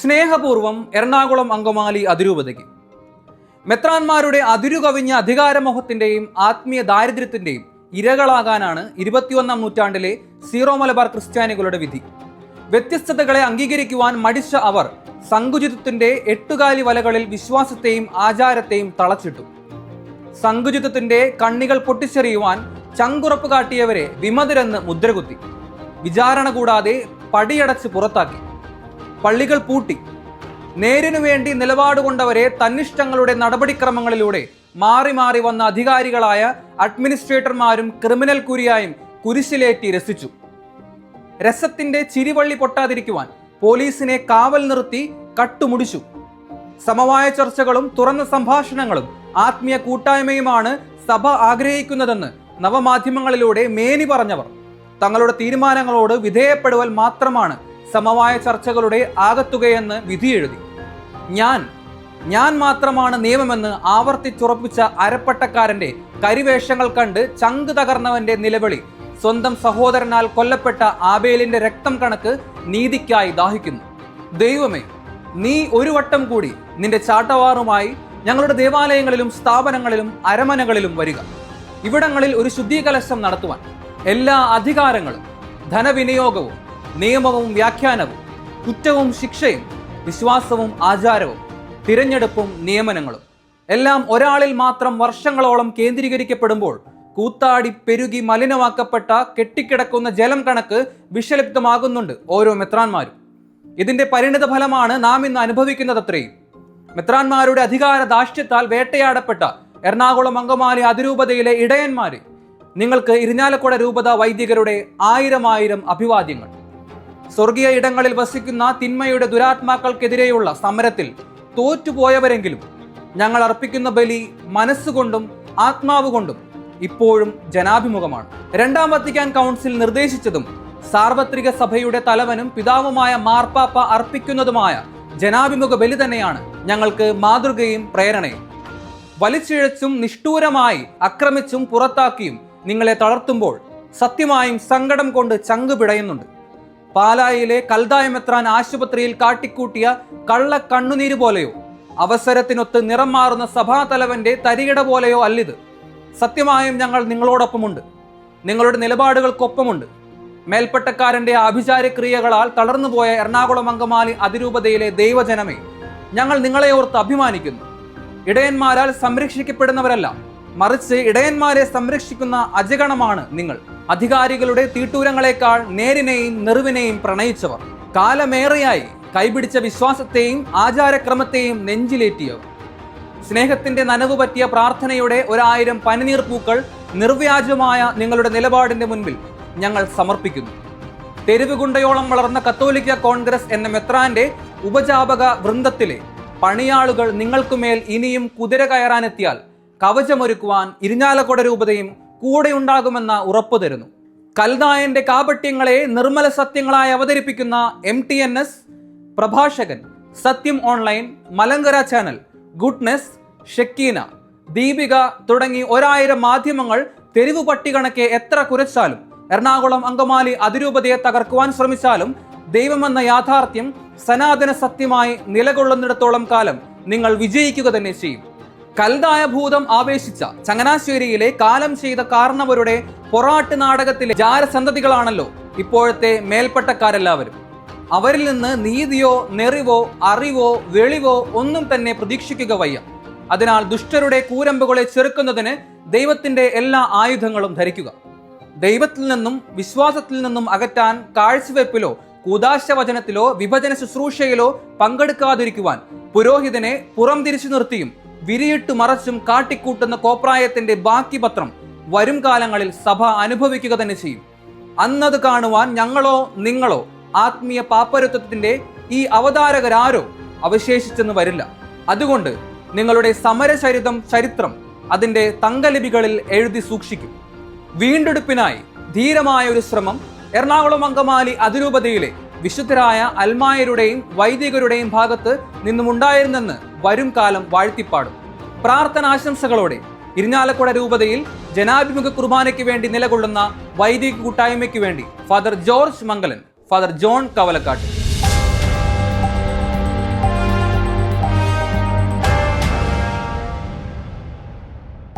സ്നേഹപൂർവം എറണാകുളം അങ്കമാലി അതിരൂപതയ്ക്ക്. മെത്രാന്മാരുടെ അതിരുകവിഞ്ഞ അധികാരമോഹത്തിന്റെയും ആത്മീയ ദാരിദ്ര്യത്തിന്റെയും ഇരകളാകാനാണ് ഇരുപത്തിയൊന്നാം നൂറ്റാണ്ടിലെ സീറോ മലബാർ ക്രിസ്ത്യാനികളുടെ വിധി. വ്യത്യസ്തതകളെ അംഗീകരിക്കുവാൻ മടിച്ച അവർ സങ്കുചിതത്തിന്റെ എട്ടുകാലി വലകളിൽ വിശ്വാസത്തെയും ആചാരത്തെയും തളച്ചിട്ടു. സങ്കുചിതത്തിന്റെ കണ്ണികൾ പൊട്ടിച്ചെറിയുവാൻ ചങ്കുറപ്പ് കാട്ടിയവരെ വിമതരെന്ന് മുദ്രകുത്തി. വിചാരണ കൂടാതെ പടിയടച്ച് പുറത്താക്കി. പള്ളികൾ പൂട്ടി. നേരിനു വേണ്ടി നിലപാട് കൊണ്ടവരെ തന്നിഷ്ടങ്ങളുടെ നടപടിക്രമങ്ങളിലൂടെ മാറി മാറി വന്ന അധികാരികളായ അഡ്മിനിസ്ട്രേറ്റർമാരും ക്രിമിനൽ കുരിയായും കുരിശിലേറ്റി രസിച്ചു. രസത്തിന്റെ ചിരിവള്ളി പൊട്ടാതിരിക്കുവാൻ പോലീസിനെ കാവൽ നിർത്തി കട്ടുമുടിച്ചു. സമവായ ചർച്ചകളും തുറന്ന സംഭാഷണങ്ങളും ആത്മീയ കൂട്ടായ്മയുമാണ് സഭ ആഗ്രഹിക്കുന്നതെന്ന് നവമാധ്യമങ്ങളിലൂടെ മേനി പറഞ്ഞവർ. തങ്ങളുടെ തീരുമാനങ്ങളോട് വിധേയപ്പെടുവൽ മാത്രമാണ് സമവായ ചർച്ചകളുടെ ആകത്തുകയെന്ന് വിധിയെഴുതി ഞാൻ ഞാൻ മാത്രമാണ് നിയമമെന്ന് ആവർത്തിച്ചുറപ്പിച്ച അരപ്പട്ടക്കാരന്റെ കരിവേഷങ്ങൾ കണ്ട് ചങ്ക് തകർന്നവന്റെ നിലവിളി സ്വന്തം സഹോദരനാൽ കൊല്ലപ്പെട്ട ആബേലിന്റെ രക്തം കണക്ക് നീതിക്കായി ദാഹിക്കുന്നു. ദൈവമേ നീ ഒരു വട്ടം കൂടി നിന്റെ ചാട്ടവാറുമായി ഞങ്ങളുടെ ദേവാലയങ്ങളിലും സ്ഥാപനങ്ങളിലും അരമനകളിലും വരിക. ഇവിടങ്ങളിൽ ഒരു ശുദ്ധീകലശം നടത്തുവാൻ എല്ലാ അധികാരങ്ങളും ധനവിനിയോഗവും നിയമവും വ്യാഖ്യാനവും കുറ്റവും ശിക്ഷയും വിശ്വാസവും ആചാരവും തിരഞ്ഞെടുപ്പും നിയമനങ്ങളും. എല്ലാം ഒരാളിൽ മാത്രം വർഷങ്ങളോളം കേന്ദ്രീകരിക്കപ്പെടുമ്പോൾ കൂത്താടി പെരുകി മലിനമാക്കപ്പെട്ട കെട്ടിക്കിടക്കുന്ന ജലം കണക്ക് വിഷലിപ്തമാകുന്നുണ്ട് ഓരോ മെത്രാന്മാരും. ഇതിന്റെ പരിണിത ഫലമാണ് നാം ഇന്ന് അനുഭവിക്കുന്നതത്രയും മെത്രാന്മാരുടെ അധികാര ദാഷ്ട്യത്താൽ വേട്ടയാടപ്പെട്ട എറണാകുളം അങ്കമാലി അതിരൂപതയിലെ ഇടയന്മാരെ. നിങ്ങൾക്ക് ഇരിഞ്ഞാലക്കുട രൂപത വൈദികരുടെ ആയിരം ആയിരം അഭിവാദ്യങ്ങൾ. സ്വർഗീയ ഇടങ്ങളിൽ വസിക്കുന്ന തിന്മയുടെ ദുരാത്മാക്കൾക്കെതിരെയുള്ള സമരത്തിൽ തോറ്റുപോയവരെങ്കിലും ഞങ്ങൾ അർപ്പിക്കുന്ന ബലി മനസ്സുകൊണ്ടും ആത്മാവ് കൊണ്ടും ഇപ്പോഴും ജനാഭിമുഖമാണ്. രണ്ടാം വത്തിക്കാൻ കൗൺസിൽ നിർദ്ദേശിച്ചതും സാർവത്രിക സഭയുടെ തലവനും പിതാവുമായ മാർപ്പാപ്പ അർപ്പിക്കുന്നതുമായ ജനാഭിമുഖ ബലി തന്നെയാണ് ഞങ്ങൾക്ക് മാതൃകയും പ്രേരണയും. വലിച്ചിഴച്ചും നിഷ്ഠൂരമായി അക്രമിച്ചും പുറത്താക്കിയും നിങ്ങളെ തളർത്തുമ്പോൾ സത്യമായും സങ്കടം കൊണ്ട് ചങ്ക് പിടയുന്നുണ്ട്. പാലായിലെ കൽദായമെത്രാൻ ആശുപത്രിയിൽ കാട്ടിക്കൂട്ടിയ കള്ള കണ്ണുനീര് പോലെയോ അവസരത്തിനൊത്ത് നിറം മാറുന്ന സഭാതലവന്റെ തരികിട പോലെയോ അല്ലിത്. സത്യമായും ഞങ്ങൾ നിങ്ങളോടൊപ്പമുണ്ട്. നിങ്ങളുടെ നിലപാടുകൾക്കൊപ്പമുണ്ട്. മേൽപ്പട്ടക്കാരന്റെ ആഭിചാരക്രിയകളാൽ തളർന്നുപോയ എറണാകുളം അങ്കമാലി അതിരൂപതയിലെ ദൈവജനമേ ഞങ്ങൾ നിങ്ങളെ ഓർത്ത് അഭിമാനിക്കുന്നു. ഇടയന്മാരാൽ സംരക്ഷിക്കപ്പെടുന്നവരല്ല. മറിച്ച് ഇടയന്മാരെ സംരക്ഷിക്കുന്ന അജഗണമാണ് നിങ്ങൾ. അധികാരികളുടെ തീട്ടൂരങ്ങളെക്കാൾ നേരിനെയും നെറിവിനെയും പ്രണയിച്ചവർ. കാലമേറെയായി കൈപിടിച്ച വിശ്വാസത്തെയും ആചാരക്രമത്തെയും നെഞ്ചിലേറ്റിയവർ. സ്നേഹത്തിന്റെ നനവ് പറ്റിയ പ്രാർത്ഥനയുടെ ഒരായിരം പനിനീർ പൂക്കൾ നിർവ്യാജമായ നിങ്ങളുടെ നിലപാടിന്റെ മുൻപിൽ ഞങ്ങൾ സമർപ്പിക്കുന്നു. തെരുവുകുണ്ടയോളം വളർന്ന കത്തോലിക്ക കോൺഗ്രസ് എന്ന മെത്രാന്റെ ഉപജാപക വൃന്ദത്തിലെ പണിയാളുകൾ നിങ്ങൾക്കുമേൽ ഇനിയും കുതിര കയറാനെത്തിയാൽ കവചമൊരുക്കുവാൻ ഇരിഞ്ഞാലക്കുട രൂപതയും കൂടെയുണ്ടാകുമെന്ന ഉറപ്പു തരുന്നു. കൽനായന്റെ കാപട്യങ്ങളെ നിർമ്മല സത്യങ്ങളായി അവതരിപ്പിക്കുന്ന എം ടി എൻ എസ് പ്രഭാഷകൻ Sathyam online Malankara channel goodness Shekinah Deepika തുടങ്ങി ഒരായിരം മാധ്യമങ്ങൾ തെരുവ് പട്ടികണക്കെ എത്ര കുരച്ചാലും എറണാകുളം അങ്കമാലി അതിരൂപതയെ തകർക്കുവാൻ ശ്രമിച്ചാലും ദൈവമെന്ന യാഥാർത്ഥ്യം സനാതന സത്യമായി നിലകൊള്ളുന്നിടത്തോളം കാലം നിങ്ങൾ വിജയിക്കുക തന്നെ ചെയ്യും. കൽതായ ഭൂതം ആവേശിച്ച ചങ്ങനാശ്ശേരിയിലെ കാലം ചെയ്ത കാരണവരുടെ പൊറാട്ട് നാടകത്തിലെ ജാരസന്തതികളാണല്ലോ ഇപ്പോഴത്തെ മേൽപ്പട്ടക്കാരെല്ലാവരും. അവരിൽ നിന്ന് നീതിയോ നെറിവോ അറിവോ വെളിവോ ഒന്നും തന്നെ പ്രതീക്ഷിക്കുക വയ്യ. അതിനാൽ ദുഷ്ടരുടെ കൂരമ്പുകളെ ചെറുക്കുന്നതിന് ദൈവത്തിന്റെ എല്ലാ ആയുധങ്ങളും ധരിക്കുക. ദൈവത്തിൽ നിന്നും വിശ്വാസത്തിൽ നിന്നും അകറ്റാൻ കാഴ്ചവെപ്പിലോ കൂതാശവചനത്തിലോ വിഭജന ശുശ്രൂഷയിലോ പങ്കെടുക്കാതിരിക്കുവാൻ പുരോഹിതനെ പുറം തിരിച്ചു നിർത്തിയും വിരിയിട്ട് മറച്ചും കാട്ടിക്കൂട്ടുന്ന കോപ്രായത്തിന്റെ ബാക്കി പത്രം വരും കാലങ്ങളിൽ സഭ അനുഭവിക്കുക തന്നെ ചെയ്യും. അന്നത് കാണുവാൻ ഞങ്ങളോ നിങ്ങളോ ആത്മീയ പാപ്പരത്വത്തിന്റെ ഈ അവതാരകരാരോ അവശേഷിച്ചെന്ന് വരില്ല. അതുകൊണ്ട് നിങ്ങളുടെ സമരചരിതം ചരിത്രം അതിന്റെ തങ്കലിപികളിൽ എഴുതി സൂക്ഷിക്കും. വീണ്ടെടുപ്പിനായി ധീരമായ ഒരു ശ്രമം എറണാകുളം അങ്കമാലി അതിരൂപതയിലെ വിശുദ്ധരായ അൽമായരുടെയും വൈദികരുടെയും ഭാഗത്ത് നിന്നുമുണ്ടായിരുന്നെന്ന് വരും കാലം വാഴ്ത്തിപ്പാടും. പ്രാർത്ഥനാശംസകളോടെ ഇരിഞ്ഞാലക്കുട രൂപതയിൽ ജനാഭിമുഖ കുർബാനയ്ക്ക് വേണ്ടി നിലകൊള്ളുന്ന വൈദിക കൂട്ടായ്മയ്ക്ക് വേണ്ടി father George Mangalan father John Kavalakkatt.